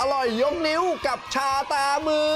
อร่อยยกนิ้วกับชาตามือ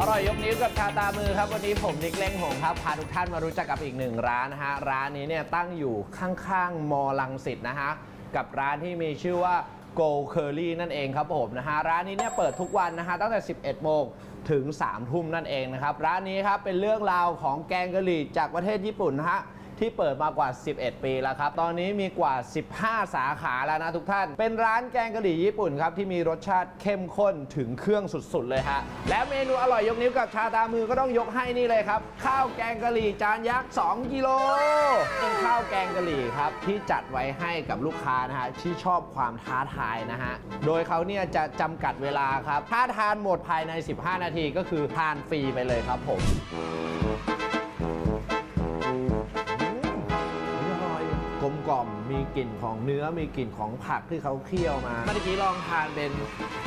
อร่อยยกนิ้วกับชาตามือครับ วันนี้ผมนิกเล้งหงครับ พาทุกท่านมารู้จักกับอีกหนึ่งร้านนะฮะ ร้านนี้เนี่ยตั้งอยู่ข้างๆ มอลังสิตนะฮะ กับร้านที่มีชื่อว่า Go Curry นั่นเองครับผมนะฮะ ร้านนี้เนี่ยเปิดทุกวันนะฮะ ตั้งแต่ 11 โมงถึง 3 ทุ่มนั่นเองนะครับ ร้านนี้ครับเป็นเรื่องราวของแกงกะหรี่จากประเทศญี่ปุ่นนะฮะ ที่เปิดมากว่า 11 ปีแล้วครับ ตอนนี้มีกว่า 15 สาขาแล้วนะทุกท่าน เป็นร้านแกงกะหรี่ญี่ปุ่นครับ ที่มีรสชาติเข้มข้นถึงเครื่องสุด ๆ เลยฮะ และเมนูอร่อยยกนิ้วกับชาตามือก็ต้องยกให้นี่เลยครับ ข้าวแกงกะหรี่จานยักษ์ 2 กิโล เป็นข้าวแกงกะหรี่ครับที่จัดไว้ให้กับลูกค้านะฮะที่ชอบความท้าทายนะฮะ โดยเขาเนี่ยจะจำกัดเวลาครับ ถ้าทานหมดภายใน 15 นาทีก็คือทานฟรีไปเลยครับผม กล่อม มีกลิ่นของเนื้อ มีกลิ่นของผักที่เขาเคี่ยวมา เมื่อกี้ลองทานเป็น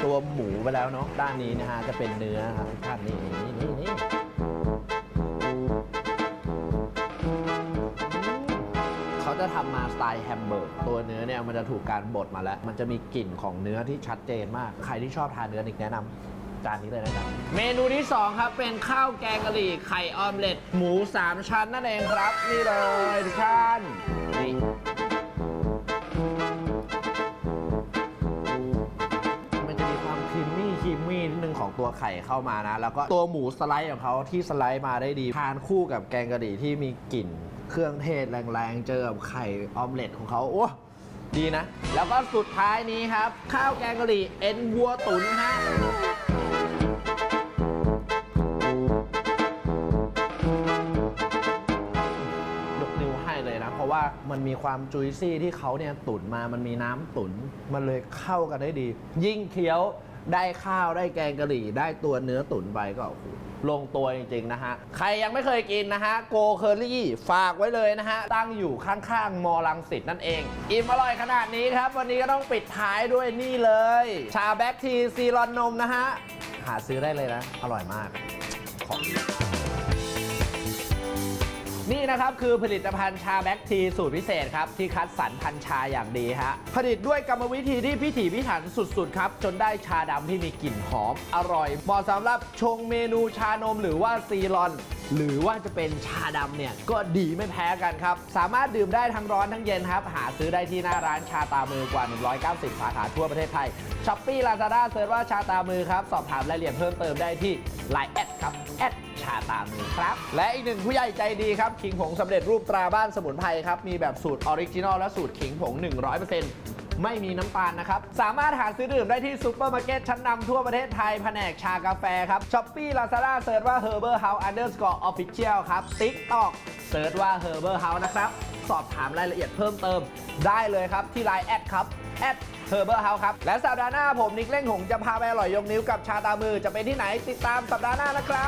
ตัวหมูไปแล้วเนาะ ด้านนี้นะฮะจะเป็นเนื้อครับท่านนี่นี่นี่นี่เขาจะทำมาสไตล์แฮมเบอร์กตัวเนื้อเนี่ยมันจะถูกการบดมาแล้ว มันจะมีกลิ่นของเนื้อที่ชัดเจนมาก ใครที่ชอบทานเนื้อนิกแนะนำจานนี้เลยนะครับเมนูที่ 2 ครับ เป็นข้าวแกงกะหรี่ไข่ออมเล็ตหมู 3 ชั้นนั่นเองครับ นี่เลย ครีมมี่นิดนึงของตัวไข่เข้ามานะ แล้วก็ตัวหมูสไลด์ของเขาที่สไลด์มาได้ดีทานคู่กับแกงกะหรี่ที่มีกลิ่นเครื่องเทศแรงๆ เจอกับไข่ออมเล็ตของเขาโอ้ดีนะ แล้วก็สุดท้ายนี้ครับ ข้าวแกงกะหรี่เอ็นวัวตุ๋นฮะยกนิ้วให้เลยนะเพราะว่ามันมีความจุยซี่ที่เขาเนี่ยตุ๋นมา มันมีน้ำตุ๋น มันเลยเข้ากันได้ดี ยิ่งเคี้ยว ได้ข้าวได้แกงกะหรี่ ได้ตัวเนื้อตุ๋นไปก็โอ้โหลงตัวจริง ๆ นะฮะ ใครยังไม่เคยกินนะฮะ โกเคอรี่ฝากไว้เลยนะฮะ ตั้งอยู่ข้างๆ มอลังสิตนั่นเอง อิ่มอร่อยขนาดนี้ครับ วันนี้ก็ต้องปิดท้ายด้วยนี่เลย ชาแบ็กทีซีรอนนมนะฮะ หาซื้อได้เลยนะ อร่อยมาก ขอ นี่นะครับคือผลิตภัณฑ์ชาแบ็กทีสูตรพิเศษครับ ที่คัดสรรพันชาอย่างดีฮะ ผลิตด้วยกรรมวิธีที่พิถีพิถันสุดๆ ครับ จนได้ชาดำที่มีกลิ่นหอม อร่อยเหมาะสำหรับชงเมนูชานมหรือว่าซีรอน หรือว่าจะเป็นชาดำเนี่ยก็ดีไม่แพ้กันครับ สามารถดื่มได้ทั้งร้อนทั้งเย็นครับ หาซื้อได้ที่หน้าร้านชาตามือกว่า 190 สาขาทั่วประเทศไทยช้อปปี้ลาซาด้าเซิร์ชว่าชาตามือครับ สอบถามรายละเอียดเพิ่มเติมได้ที่ไลน์แอดครับแอดชาตามือครับ และอีกหนึ่งผู้ใหญ่ใจดีครับขิงผงสำเร็จรูปตราบ้านสมุนไพรครับมีแบบสูตรออริจินอลและสูตรขิงผง 100% ไม่มีน้ำตาลนะครับ สามารถหาซื้อดื่มได้ที่ซูเปอร์มาร์เก็ตชั้นนำทั่วประเทศไทยแผนกชากาแฟครับช้อปปี้ลาซาด้าเซิร์ชว่า Herbal House Underscore Official ครับ TikTok เซิร์ชว่า Herbal House นะครับ สอบถามรายละเอียดเพิ่มเติม ได้เลยครับที่ไลน์แอดครับแอด Herbal House ครับ และสัปดาห์หน้าผมนิกเล่งหงจะพาไปอร่อยยกนิ้วกับชาตามือจะเป็นที่ไหนติดตามสัปดาห์หน้านะครับ